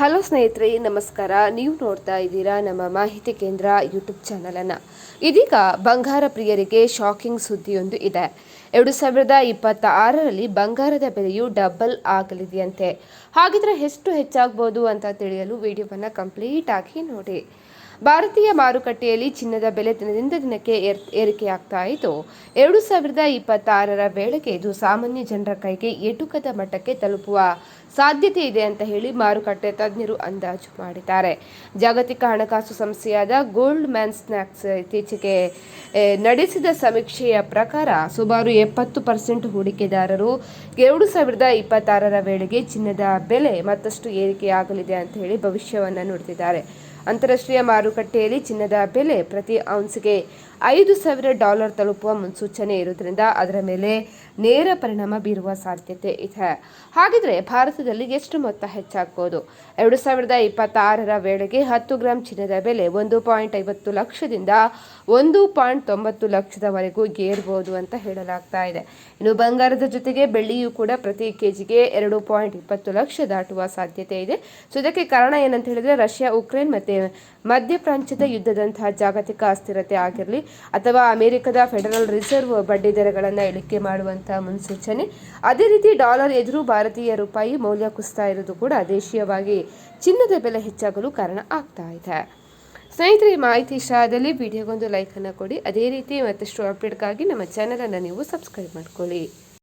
Hello ಸ್ನೇಹಿತರೆ, ನಮಸ್ಕಾರ. ನೀವು ನೋಡ್ತಾ ಇದ್ದೀರಾ ನಮ್ಮ ಮಾಹಿತಿ ಕೇಂದ್ರ ಯೂಟ್ಯೂಬ್ ಚಾನಲನ್ನು. ಇದೀಗ ಬಂಗಾರ ಪ್ರಿಯರಿಗೆ ಶಾಕಿಂಗ್ ಸುದ್ದಿಯೊಂದು ಇದೆ. ಎರಡು ಸಾವಿರದ ಇಪ್ಪತ್ತ ಆರರಲ್ಲಿ ಬಂಗಾರದ ಬೆಲೆಯು ಡಬಲ್ ಆಗಲಿದೆಯಂತೆ. ಹಾಗಿದ್ರೆ ಎಷ್ಟು ಹೆಚ್ಚಾಗ್ಬೋದು ಅಂತ ತಿಳಿಯಲು ವಿಡಿಯೋವನ್ನು ಕಂಪ್ಲೀಟ್ ಆಗಿ ನೋಡಿ. ಭಾರತೀಯ ಮಾರುಕಟ್ಟೆಯಲ್ಲಿ ಚಿನ್ನದ ಬೆಲೆ ದಿನದಿಂದ ದಿನಕ್ಕೆ ಏರ್ ಏರಿಕೆಯಾಗ್ತಾ ಇದ್ದು ಎರಡು ಸಾವಿರದ ಇಪ್ಪತ್ತಾರರ ವೇಳೆಗೆ ಇದು ಸಾಮಾನ್ಯ ಜನರ ಕೈಗೆ ಎಟುಕದ ಮಟ್ಟಕ್ಕೆ ತಲುಪುವ ಸಾಧ್ಯತೆ ಇದೆ ಅಂತ ಹೇಳಿ ಮಾರುಕಟ್ಟೆ ತಜ್ಞರು ಅಂದಾಜು ಮಾಡಿದ್ದಾರೆ. ಜಾಗತಿಕ ಹಣಕಾಸು ಸಂಸ್ಥೆಯಾದ ಗೋಲ್ಡ್ ಮ್ಯಾನ್ ಸ್ನ್ಯಾಕ್ಸ್ ಇತ್ತೀಚೆಗೆ ನಡೆಸಿದ ಸಮೀಕ್ಷೆಯ ಪ್ರಕಾರ ಸುಮಾರು ಎಪ್ಪತ್ತು ಪರ್ಸೆಂಟ್ ಹೂಡಿಕೆದಾರರು ಎರಡು ಸಾವಿರದ ಇಪ್ಪತ್ತಾರರ ವೇಳೆಗೆ ಚಿನ್ನದ ಬೆಲೆ ಮತ್ತಷ್ಟು ಏರಿಕೆಯಾಗಲಿದೆ ಅಂತ ಹೇಳಿ ಭವಿಷ್ಯವನ್ನು ನುಡಿದಿದ್ದಾರೆ. ಅಂತಾರಾಷ್ಟ್ರೀಯ ಮಾರುಕಟ್ಟೆಯಲ್ಲಿ ಚಿನ್ನದ ಬೆಲೆ ಪ್ರತಿ ಔನ್ಸ್ಗೆ ಐದು ಸಾವಿರ ಡಾಲರ್ ತಲುಪುವ ಮುನ್ಸೂಚನೆ ಇರುವುದರಿಂದ ಅದರ ಮೇಲೆ ನೇರ ಪರಿಣಾಮ ಬೀರುವ ಸಾಧ್ಯತೆ ಇದೆ. ಹಾಗಿದ್ರೆ ಭಾರತದಲ್ಲಿ ಎಷ್ಟು ಮೊತ್ತ ಹೆಚ್ಚಾಗ್ಬೋದು? ಎರಡು ಸಾವಿರದ ಇಪ್ಪತ್ತಾರರ ವೇಳೆಗೆ ಹತ್ತು ಗ್ರಾಂ ಚಿನ್ನದ ಬೆಲೆ ಒಂದು ಪಾಯಿಂಟ್ ಐವತ್ತು ಲಕ್ಷದಿಂದ ಒಂದು ಪಾಯಿಂಟ್ ತೊಂಬತ್ತು ಲಕ್ಷದವರೆಗೂ ಏರ್ಬೋದು ಅಂತ ಹೇಳಲಾಗ್ತಾ ಇದೆ. ಇನ್ನು ಬಂಗಾರದ ಜೊತೆಗೆ ಬೆಳ್ಳಿಯೂ ಕೂಡ ಪ್ರತಿ ಕೆಜಿಗೆ ಎರಡು ಪಾಯಿಂಟ್ ಇಪ್ಪತ್ತು ಲಕ್ಷ ದಾಟುವ ಸಾಧ್ಯತೆ ಇದೆ. ಸೊ, ಇದಕ್ಕೆ ಕಾರಣ ಏನಂತ ಹೇಳಿದ್ರೆ ರಷ್ಯಾ, ಉಕ್ರೇನ್ ಮತ್ತೆ ಮಧ್ಯ ಪ್ರಾಂತ್ಯದ ಯುದ್ಧದಂತಹ ಜಾಗತಿಕ ಅಸ್ಥಿರತೆ ಆಗಿರಲಿ ಅಥವಾ ಅಮೆರಿಕದ ಫೆಡರಲ್ ರಿಸರ್ವ್ ಬಡ್ಡಿ ದರಗಳನ್ನು ಇಳಿಕೆ ಮಾಡುವಂತಹ ಮುನ್ಸೂಚನೆ, ಅದೇ ರೀತಿ ಡಾಲರ್ ಎದುರು ಭಾರತೀಯ ರೂಪಾಯಿ ಮೌಲ್ಯ ಕುಸಿತಾ ಇರೋದು ಕೂಡ ದೇಶೀಯವಾಗಿ ಚಿನ್ನದ ಬೆಲೆ ಹೆಚ್ಚಾಗಲು ಕಾರಣ ಆಗ್ತಾ ಇದೆ. ಸ್ನೇಹಿತರೆ, ಈ ಮಾಹಿತಿ ಇಷ್ಟ ಆದಲ್ಲಿ ವಿಡಿಯೋಗೊಂದು ಲೈಕನ್ನು ಕೊಡಿ. ಅದೇ ರೀತಿ ಮತ್ತಷ್ಟು ಅಪ್ಡೇಟ್ಗಾಗಿ ನಮ್ಮ ಚಾನಲನ್ನು ನೀವು ಸಬ್ಸ್ಕ್ರೈಬ್ ಮಾಡ್ಕೊಳ್ಳಿ.